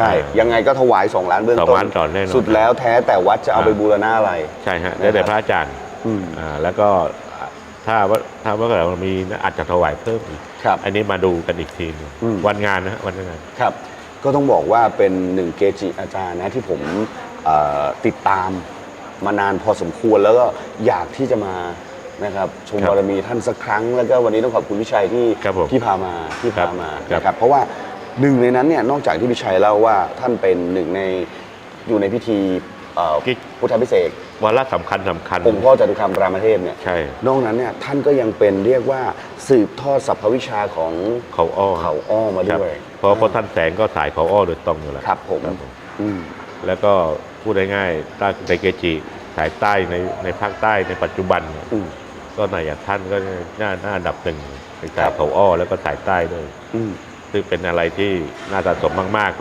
ใช่อ่ายังไงก็ถวาย2ล้านเบื้องสองต้นล้านก่อนแน่นอนสุดแล้วแท้แต่วัดจะเอาอ่าไปบูรณะอะไร ใช่ฮะแล้วแต่พระอาจารย์อืมอ่าแล้วก็ถ้าว่าถ้าว่าเกิดว่ามีอาจจะถวายเพิ่มอีกครับ อันนี้มาดูกันอีกทีหนึงอืมวันงานนะฮะวันงานครับ ก็ต้องบอกว่าเป็นหนึ่งเกจิอาจารย์นะที่ผมเอ่อติดตามมานานพอสมควรแล้วก็อยากที่จะมานะครับชมครับบารมีท่านสักครั้ง แล้วก็วันนี้ต้องขอบคุณพี่ชัยที่ครับผมที่พามาที่ครัพาบมาครับนะครับเพราะว่า หนึ่งในนั้นเนี่ยนอกจากที่พี่ชัยเล่าว่าท่านเป็นหนึ่งในอยู่ในพิธีเอ่อกิ๊กพุทธพิเศษกวาระสำคัญสำคัญ องค์พ่อจตุคามรามเทพเนี่ยใช่ นอกนั้นเนี่ยท่านก็ยังเป็นเรียกว่าสืบทอดสรรพวิชาของเขาอ้อเขาอ้อมาครับด้วยเพราะเพราะท่านแสงก็สายเขาอ้อโดยตรงอยู่แล้วครับผมครับผมอืมแล้วก็พูดง่ายๆถ้าในเกจิสายใต้ในในภาคใต้ในปัจจุบันเนี่ยอืม ก็นายอย่างท่านก็น่าน่าอันดับหนึ่งในครัสายบ เขาอ้อแล้วก็สายใต้ด้วย อืม ซึ่งเป็นอะไรที่น่าสะสมมาก